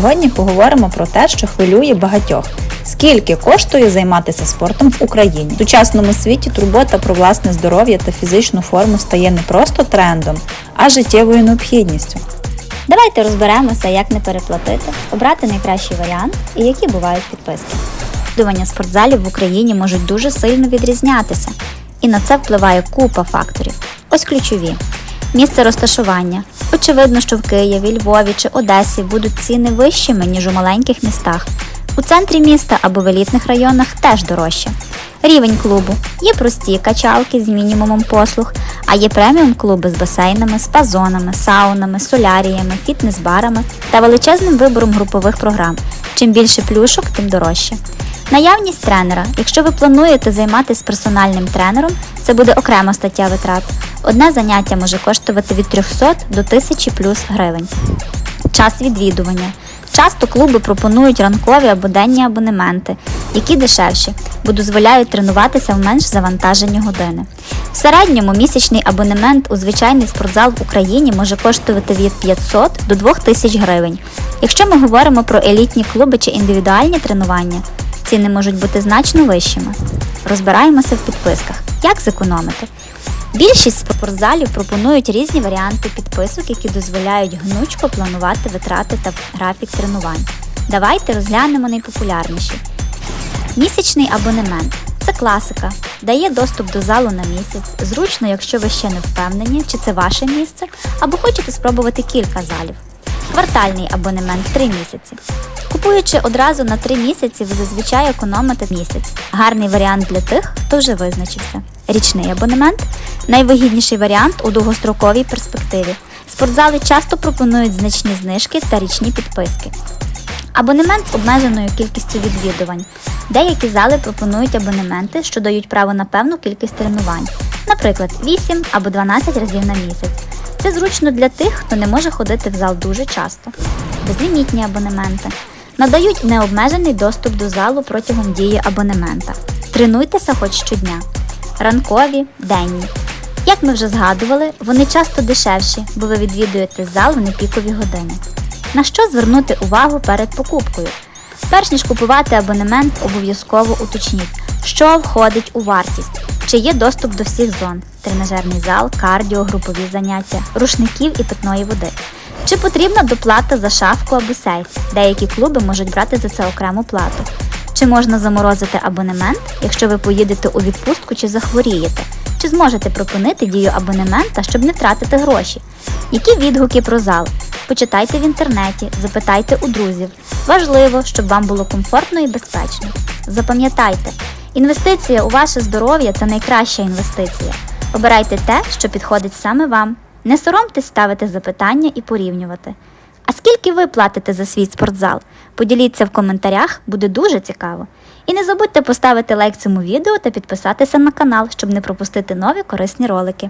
Сьогодні поговоримо про те, що хвилює багатьох. Скільки коштує займатися спортом в Україні? В сучасному світі турбота про власне здоров'я та фізичну форму стає не просто трендом, а життєвою необхідністю. Давайте розберемося, як не переплатити, обрати найкращий варіант і які бувають підписки. Відвідування спортзалів в Україні можуть дуже сильно відрізнятися, і на це впливає купа факторів. Ось ключові: місце розташування. Очевидно, що в Києві, Львові чи Одесі будуть ціни вищими, ніж у маленьких містах. У центрі міста або в елітних районах теж дорожче. Рівень клубу. Є прості качалки з мінімумом послуг, а є преміум клуби з басейнами, спа-зонами, саунами, соляріями, фітнес-барами та величезним вибором групових програм. Чим більше плюшок, тим дорожче. Наявність тренера. Якщо ви плануєте займатися персональним тренером, це буде окрема стаття витрат. Одне заняття може коштувати від 300 до 1000 плюс гривень. Час відвідування. Часто клуби пропонують ранкові або денні абонементи, які дешевші, бо дозволяють тренуватися в менш завантажені години. В середньому місячний абонемент у звичайний спортзал в Україні може коштувати від 500 до 2000 гривень. Якщо ми говоримо про елітні клуби чи індивідуальні тренування, ціни можуть бути значно вищими. Розбираємося в підписках. Як зекономити? Більшість спортзалів пропонують різні варіанти підписок, які дозволяють гнучко планувати витрати та графік тренувань. Давайте розглянемо найпопулярніші. Місячний абонемент це класика, дає доступ до залу на місяць. Зручно, якщо ви ще не впевнені, чи це ваше місце, або хочете спробувати кілька залів. Квартальний абонемент 3 місяці. Купуючи одразу на 3 місяці, ви зазвичай економите місяць. Гарний варіант для тих, хто вже визначився. Річний абонемент найвигідніший варіант у довгостроковій перспективі. Спортзали часто пропонують значні знижки та річні підписки. Абонемент з обмеженою кількістю відвідувань. Деякі зали пропонують абонементи, що дають право на певну кількість тренувань, наприклад, 8 або 12 разів на місяць. Це зручно для тих, хто не може ходити в зал дуже часто. Безлімітні абонементи надають необмежений доступ до залу протягом дії абонемента. Тренуйтеся хоч щодня. Ранкові, денні. Як ми вже згадували, вони часто дешевші, бо ви відвідуєте зал в непікові години. На що звернути увагу перед покупкою? Перш ніж купувати абонемент, обов'язково уточніть, що входить у вартість, чи є доступ до всіх зон тренажерний зал, кардіо, групові заняття, рушників і питної води. Чи потрібна доплата за шафку або сейф? Деякі клуби можуть брати за це окрему плату. Чи можна заморозити абонемент, якщо ви поїдете у відпустку чи захворієте? Чи зможете припинити дію абонемента, щоб не втратити гроші? Які відгуки про зал? Почитайте в інтернеті, запитайте у друзів. Важливо, щоб вам було комфортно і безпечно. Запам'ятайте, інвестиція у ваше здоров'я це найкраща інвестиція. Обирайте те, що підходить саме вам. Не соромтесь ставити запитання і порівнювати. А скільки ви платите за свій спортзал? Поділіться в коментарях, буде дуже цікаво. І не забудьте поставити лайк цьому відео та підписатися на канал, щоб не пропустити нові корисні ролики.